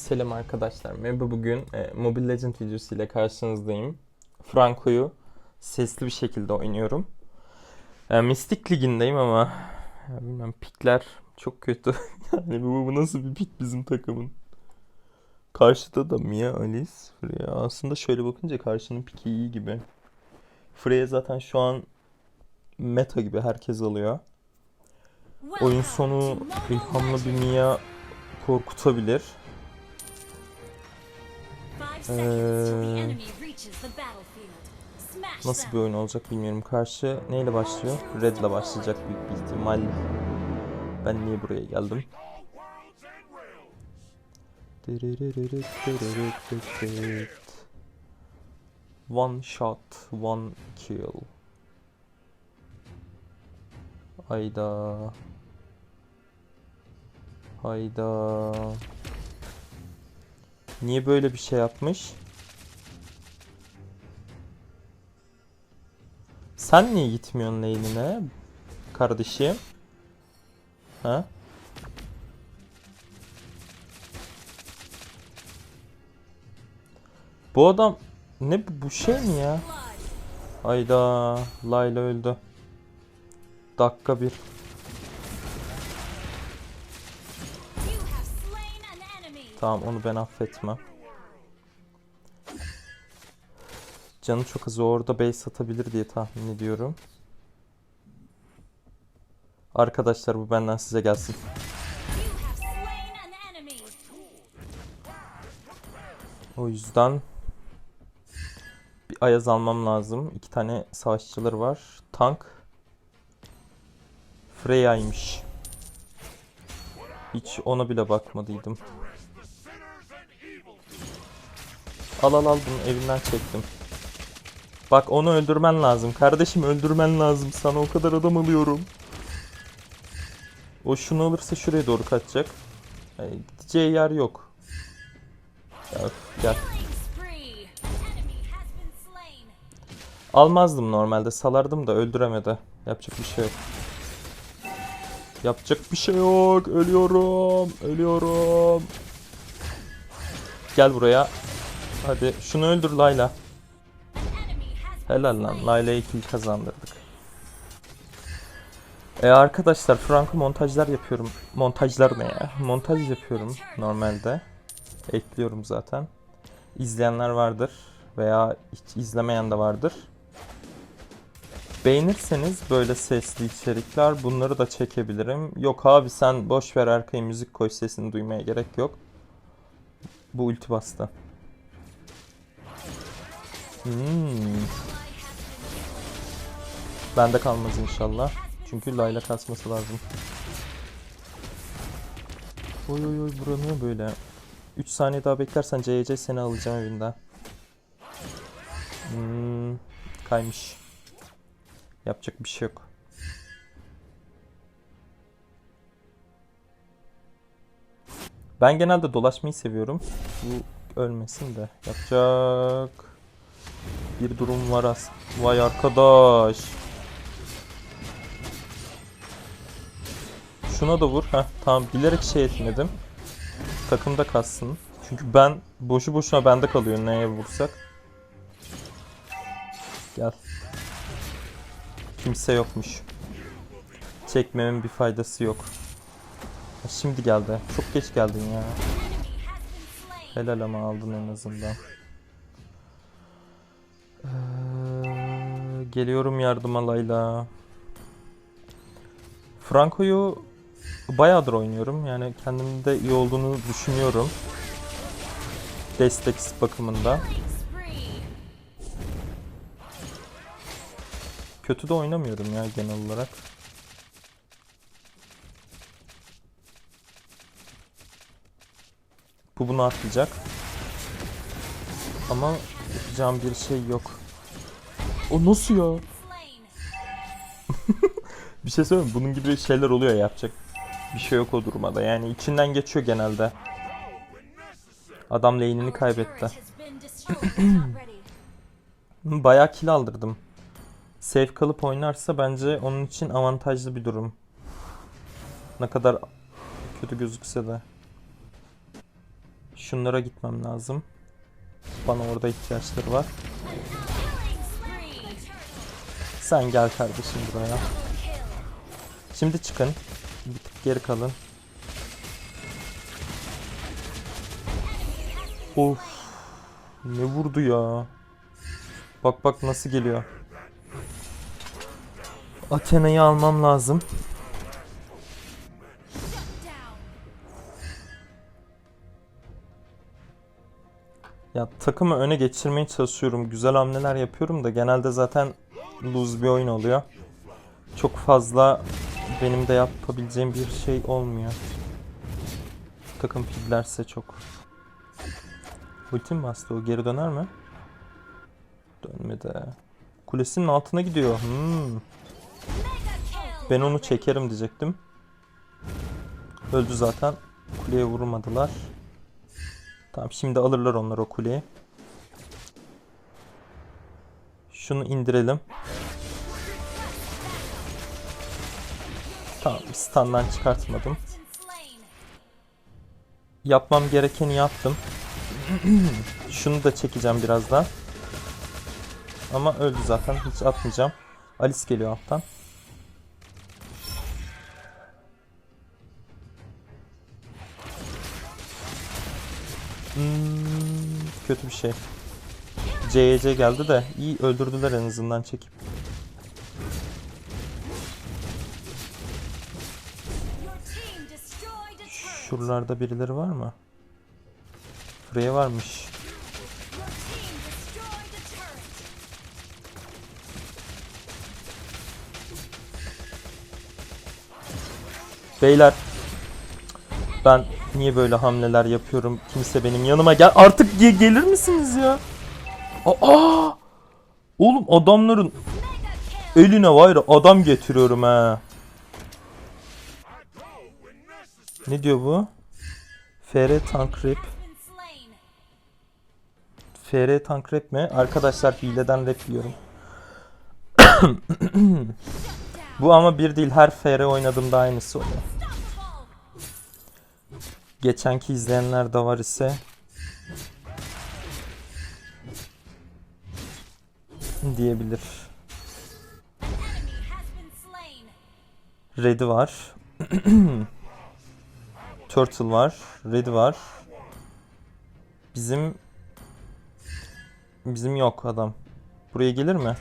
Selam arkadaşlar. Merhaba bugün e, Mobile Legend videosu ile karşınızdayım. Franco'yu sesli bir şekilde oynuyorum. E, Mystic Ligi'ndeyim ama ya bilmem pikler çok kötü. yani bu, bu nasıl bir pik bizim takımın? Karşıda da Mia, Alice, Freya. Aslında şöyle bakınca karşının piki iyi gibi. Freya zaten şu an meta gibi herkes alıyor. Oyun sonu ilhamlı bir Mia korkutabilir. Ee, Nasıl bir oyun olacak bilmiyorum. Karşı neyle başlıyor? Red ile başlayacak büyük bir ihtimal. Ben niye buraya geldim? One shot, one kill. Hayda. Hayda. Niye böyle bir şey yapmış? Sen niye gitmiyorsun lane'ine? Kardeşim. Ha? Bu adam ne bu- şey mi ya? Hayda. Layla öldü. Dakika bir. Tamam onu ben affetmem. Canı çok az orada base atabilir diye tahmin ediyorum. Arkadaşlar bu benden size gelsin. O yüzden bir ayaz almam lazım. İki tane savaşçıları var. Tank. Freya'ymış. Hiç ona bile bakmadıydım. Al al al bunu evinden çektim. Bak onu öldürmen lazım. Kardeşim öldürmen lazım. Sana o kadar adam alıyorum. O şunu alırsa şuraya doğru kaçacak. Yani gideceği yer yok. Öf, gel. Almazdım normalde. Salardım da öldüremedi. Yapacak bir şey yok. Yapacak bir şey yok. Ölüyorum. Ölüyorum. Gel buraya. Hadi şunu öldür Layla. Helal lan. Layla'ya kill kazandırdık. E arkadaşlar Franco montajlar yapıyorum. Montajlar ne ya? Montaj yapıyorum normalde. Ekliyorum zaten. İzleyenler vardır veya hiç izlemeyen de vardır. Beğenirseniz böyle sesli içerikler bunları da çekebilirim. Yok abi sen boş ver arkaya müzik koy sesini duymaya gerek yok. Bu ulti bastı. Hmm. Bende kalmaz inşallah. Çünkü Layla kasması lazım. Oy oy oy bura niye böyle? 3 saniye daha beklersen CC seni alacağım evinden. Hmm, kaymış. Yapacak bir şey yok. Ben genelde dolaşmayı seviyorum. Bu ölmesin de. Yapacak bir durum var as. Vay arkadaş. Şuna da vur. Heh, tamam bilerek şey etmedim. Takımda kalsın. Çünkü ben boşu boşuna bende kalıyor neye vursak. Gel. Kimse yokmuş. Çekmemin bir faydası yok. Şimdi geldi. Çok geç geldin ya. Helal ama aldın en azından. Ee, geliyorum yardıma Layla. Franco'yu bayağıdır oynuyorum. Yani kendimde iyi olduğunu düşünüyorum. Destek bakımında. Kötü de oynamıyorum ya genel olarak. Bu bunu atlayacak. Ama yapacağım bir şey yok. O nasıl ya? Bir şey söyleyeyim mi? Bunun gibi şeyler oluyor yapacak. Bir şey yok o durumda. Yani içinden geçiyor genelde. Adam lane'ini kaybetti. Bayağı kill aldırdım. Safe kalıp oynarsa bence onun için avantajlı bir durum. Ne kadar kötü gözükse de. Şunlara gitmem lazım. Bana orada ihtiyaçları var. Sen gel kardeşim buraya. Şimdi çıkın. Bir tık geri kalın. Of. Ne vurdu ya. Bak bak nasıl geliyor. Athena'yı almam lazım. Ya takımı öne geçirmeye çalışıyorum. Güzel hamleler yapıyorum da genelde zaten lose bir oyun oluyor. Çok fazla benim de yapabileceğim bir şey olmuyor. Takım fidlerse çok. Ultim bastı o geri döner mi? Dönmedi. Kulesinin altına gidiyor. Hmm. Ben onu çekerim diyecektim. Öldü zaten. Kuleye vurmadılar. Tamam şimdi alırlar onlar o kuleyi. Şunu indirelim. Tamam standdan çıkartmadım. Yapmam gerekeni yaptım. Şunu da çekeceğim birazdan. Ama öldü zaten. Hiç atmayacağım. Alice geliyor alttan. Hmm, kötü bir şey. CYC geldi de iyi öldürdüler en azından çekip. Şuralarda birileri var mı? Buraya varmış. Beyler ben niye böyle hamleler yapıyorum? Kimse benim yanıma gel. Artık ge- gelir misiniz ya? Aa! Oğlum adamların eline var ya adam getiriyorum ha. Ne diyor bu? FR tank rap. FR tank rap mi? Arkadaşlar hileden rap yiyorum. bu ama bir değil her FR oynadığımda aynısı oluyor. Geçenki izleyenler de var ise diyebilir. Red'i var. Turtle var. Red'i var. Bizim bizim yok adam. Buraya gelir mi?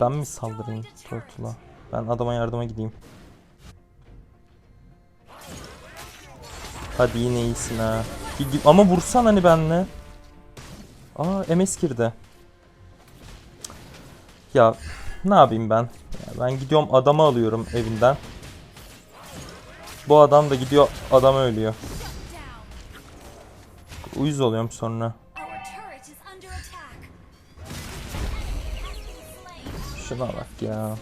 Ben mi saldırayım Turtle'a? Ben adama yardıma gideyim. Hadi yine iyisin ha. Ama vursan hani benle. Aa MS girdi. Ya ne yapayım ben? Ya ben gidiyorum adamı alıyorum evinden. Bu adam da gidiyor adamı ölüyor. Uyuz oluyorum sonra. Şuna bak ya.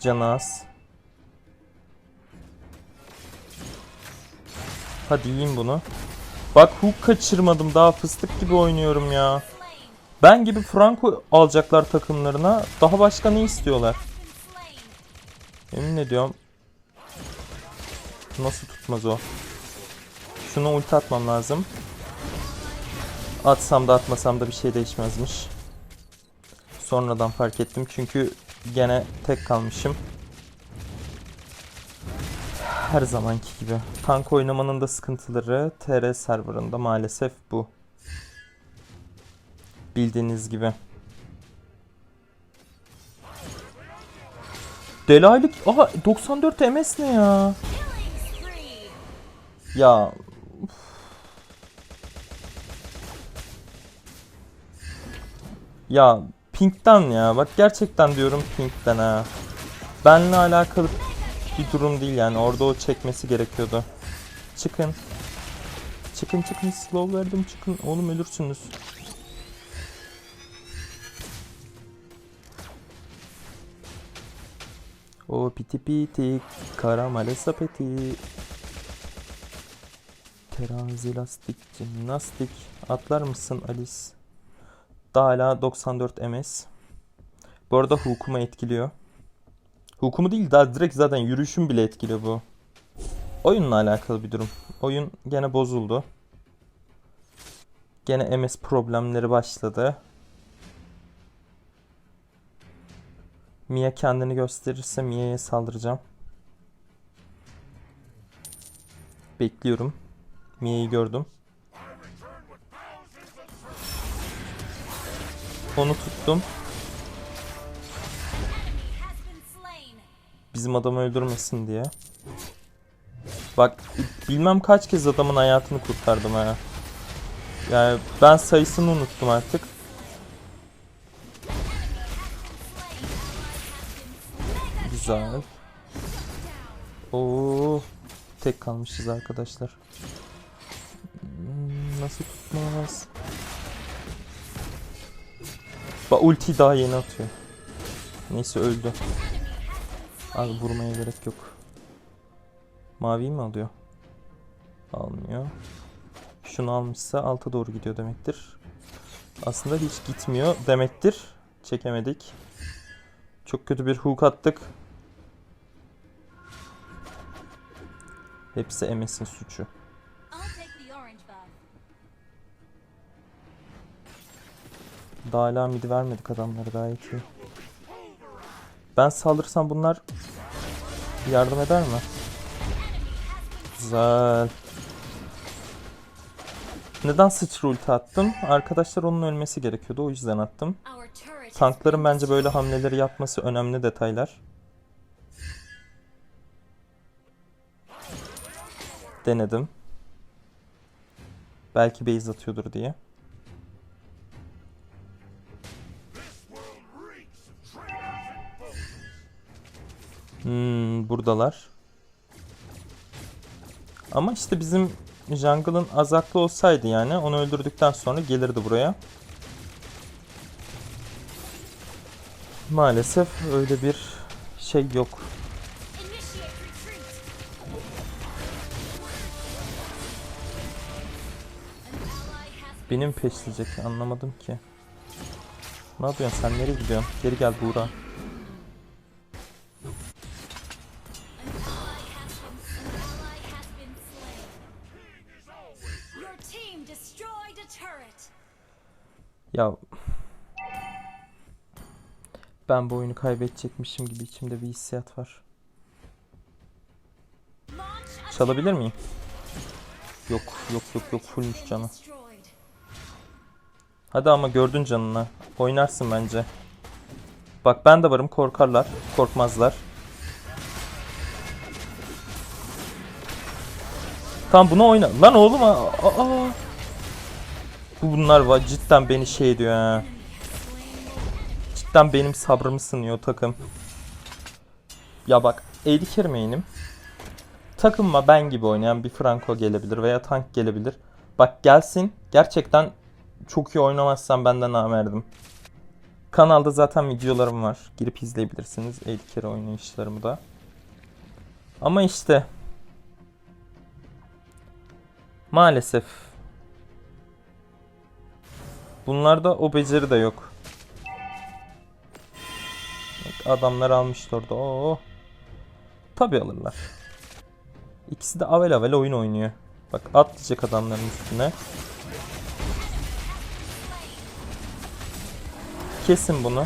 Canas. Hadi yiyin bunu. Bak hook kaçırmadım daha fıstık gibi oynuyorum ya. Ben gibi Franco alacaklar takımlarına. Daha başka ne istiyorlar? Emin ediyorum. Nasıl tutmaz o? Şuna ulti atmam lazım. Atsam da atmasam da bir şey değişmezmiş. Sonradan fark ettim çünkü gene tek kalmışım. Her zamanki gibi. Tank oynamanın da sıkıntıları TR serverında maalesef bu. Bildiğiniz gibi. Delaylık... Aha 94 MS ne ya? Ya... Ya Pink'ten ya. Bak gerçekten diyorum Pink'ten ha. Benle alakalı bir durum değil yani. Orada o çekmesi gerekiyordu. Çıkın. Çıkın çıkın. Slow verdim çıkın. Oğlum ölürsünüz. O piti piti. Karamale sepeti. Terazi lastik jimnastik. Atlar mısın Alice? Daha hala 94 MS. Bu arada hukuma etkiliyor. Hukumu değil daha direkt zaten yürüyüşüm bile etkili bu. Oyunla alakalı bir durum. Oyun gene bozuldu. Gene MS problemleri başladı. Mia kendini gösterirse Mia'ya saldıracağım. Bekliyorum. Mia'yı gördüm. Onu tuttum. Bizim adamı öldürmesin diye. Bak bilmem kaç kez adamın hayatını kurtardım ha. Yani ben sayısını unuttum artık. Güzel. Oo, tek kalmışız arkadaşlar. Hmm, Nasıl tutmaz? Bak ulti daha yeni atıyor. Neyse öldü. Abi vurmaya gerek yok. Maviyi mi alıyor? Almıyor. Şunu almışsa alta doğru gidiyor demektir. Aslında hiç gitmiyor demektir. Çekemedik. Çok kötü bir hook attık. Hepsi MS'in suçu. Daha hala midi vermedik adamlara gayet iyi. Ben saldırsam bunlar yardım eder mi? Güzel. Neden sıçra ulti attım? Arkadaşlar onun ölmesi gerekiyordu o yüzden attım. Tankların bence böyle hamleleri yapması önemli detaylar. Denedim. Belki base atıyordur diye. Hmm, buradalar. Ama işte bizim jungle'ın azaklı olsaydı yani onu öldürdükten sonra gelirdi buraya. Maalesef öyle bir şey yok. Benim peşleyecek anlamadım ki. Ne yapıyorsun sen nereye gidiyorsun? Geri gel Buğra. Ya ben bu oyunu kaybedecekmişim gibi içimde bir hissiyat var. Çalabilir miyim? Yok yok yok yok fullmüş canı. Hadi ama gördün canını. Oynarsın bence. Bak ben de varım korkarlar. Korkmazlar. Tam bunu oyna. Lan oğlum aa, aa. Bu bunlar var cidden beni şey ediyor ha. Cidden benim sabrımı sınıyor takım. Ya bak AD carry Takımma ben gibi oynayan bir Franco gelebilir veya tank gelebilir. Bak gelsin gerçekten çok iyi oynamazsam benden namerdim. Kanalda zaten videolarım var. Girip izleyebilirsiniz. 50 kere oynayışlarımı da. Ama işte maalesef bunlarda o beceri de yok. Adamlar almışlar orada. Oo. Tabi alırlar. İkisi de avel avel oyun oynuyor. Bak atlayacak adamların üstüne. Kesin bunu.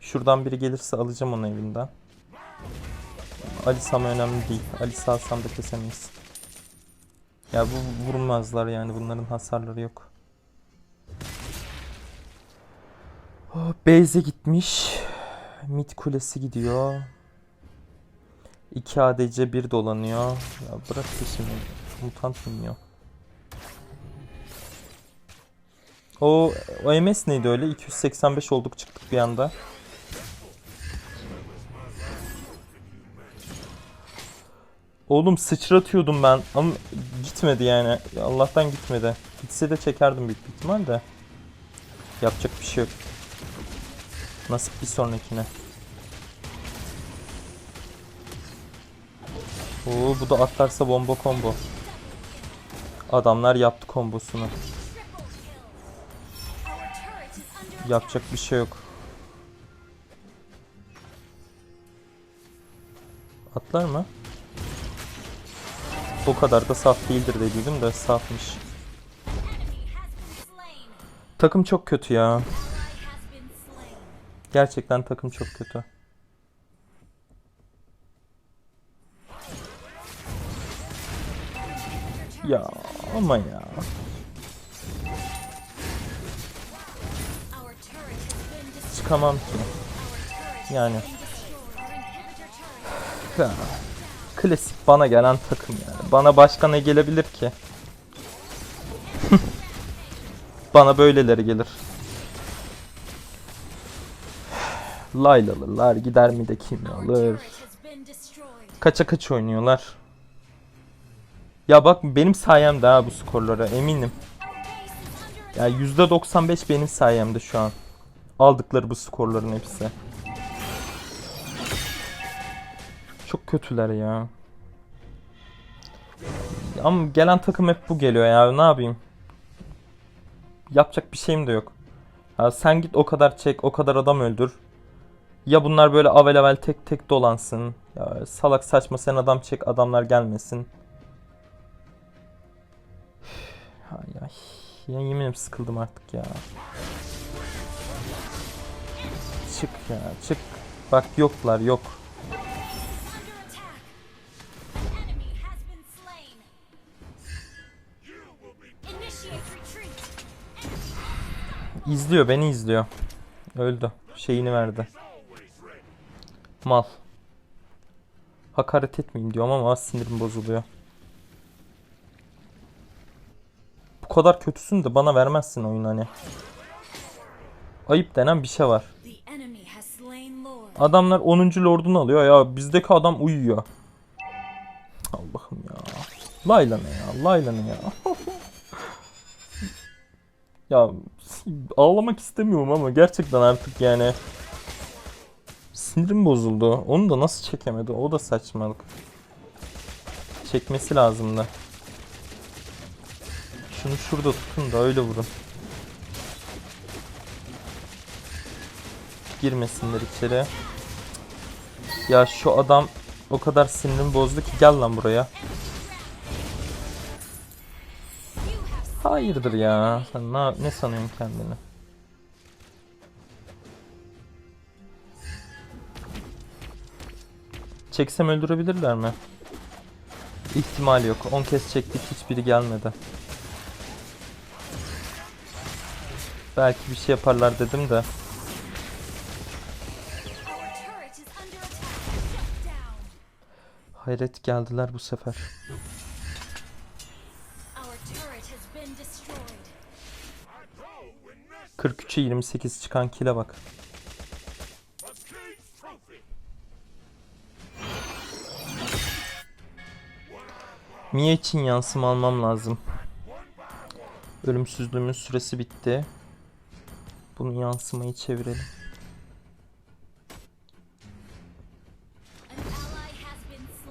Şuradan biri gelirse alacağım onu evinden. Ali Sam önemli değil. Ali alsam da kesemeyiz. Ya bu vurmazlar yani bunların hasarları yok. Oh, Beyze gitmiş. Mid kulesi gidiyor. 2 ADC 1 dolanıyor. Ya bırak peşimi. Mutant minyon. O, o MS neydi öyle? 285 olduk çıktık bir anda. Oğlum sıçratıyordum ben ama gitmedi yani. Ya Allah'tan gitmedi. Gitse de çekerdim büyük ihtimal de. Yapacak bir şey yok. Nasip bir sonrakine. Oo bu da atlarsa bomba combo. Adamlar yaptı kombosunu. Yapacak bir şey yok. Atlar mı? O kadar da saf değildir dediydim de safmış. Takım çok kötü ya. Gerçekten takım çok kötü. Ya ama ya. Çıkamam ki. Yani. Ya. Klasik bana gelen takım yani. Bana başka ne gelebilir ki? bana böyleleri gelir. Layla alırlar, gider mi de kim alır? Kaça kaç oynuyorlar. Ya bak benim sayemde ha bu skorlara eminim. Ya %95 benim sayemde şu an. Aldıkları bu skorların hepsi. Çok kötüler ya. Ama gelen takım hep bu geliyor ya. Ne yapayım? Yapacak bir şeyim de yok. Ya sen git o kadar çek, o kadar adam öldür. Ya bunlar böyle avel avel tek tek dolansın. Ya salak saçma sen adam çek, adamlar gelmesin. Ay ay. Ya yeminim sıkıldım artık ya. Çık ya çık. Bak yoklar yok. İzliyor beni izliyor. Öldü. Şeyini verdi. Mal. Hakaret etmeyeyim diyorum ama sinirim bozuluyor. Bu kadar kötüsün de bana vermezsin oyun hani. Ayıp denen bir şey var. Adamlar 10. lordunu alıyor ya bizdeki adam uyuyor. Allah'ım ya. Layla ne ya? Layla ne ya? Ya ağlamak istemiyorum ama gerçekten artık yani sinirim bozuldu. Onu da nasıl çekemedi? O da saçmalık. Çekmesi lazımdı. Şunu şurada tutun da öyle vurun. Girmesinler içeri. Ya şu adam o kadar sinirimi bozdu ki gel lan buraya. Hayırdır ya. Sen ne, ne sanıyorsun kendini? Çeksem öldürebilirler mi? İhtimal yok. 10 kez çektik hiçbiri gelmedi. Belki bir şey yaparlar dedim de. Hayret geldiler bu sefer. 43'e 28 çıkan kile bak. Mia için yansıma almam lazım. Ölümsüzlüğümün süresi bitti. Bunu yansımayı çevirelim.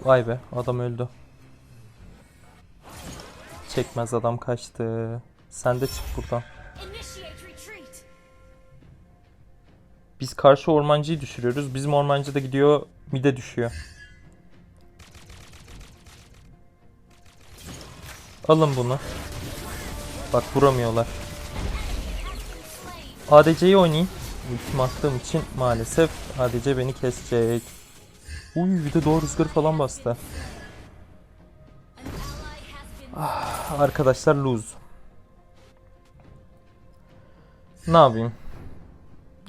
Vay be adam öldü. Çekmez adam kaçtı. Sen de çık buradan. Biz karşı ormancıyı düşürüyoruz. Bizim ormancı da gidiyor mide düşüyor. Alın bunu. Bak vuramıyorlar. ADC'yi oynayayım. Ultim attığım için maalesef ADC beni kesecek. Uy bir de doğru rüzgarı falan bastı. Been Arkadaşlar lose. Ne yapayım?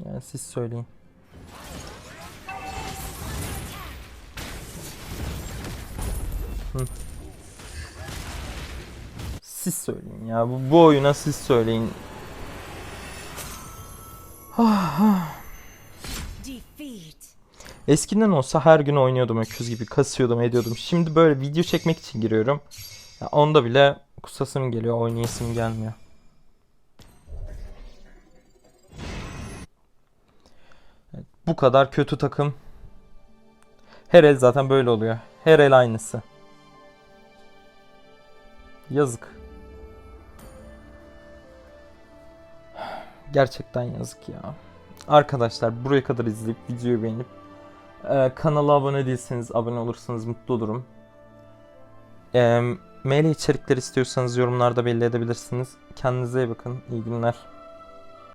Yani siz söyleyin. Hı. Siz söyleyin ya. Bu, bu oyuna siz söyleyin. Eskiden olsa her gün oynuyordum öküz gibi kasıyordum ediyordum. Şimdi böyle video çekmek için giriyorum. Ya onda bile kusasım geliyor oynayasım gelmiyor. Bu kadar kötü takım. Her el zaten böyle oluyor. Her el aynısı. Yazık. Gerçekten yazık ya. Arkadaşlar buraya kadar izleyip videoyu beğenip e, kanala abone değilseniz abone olursanız mutlu olurum. E, mail içerikler istiyorsanız yorumlarda belli edebilirsiniz. Kendinize iyi bakın. İyi günler.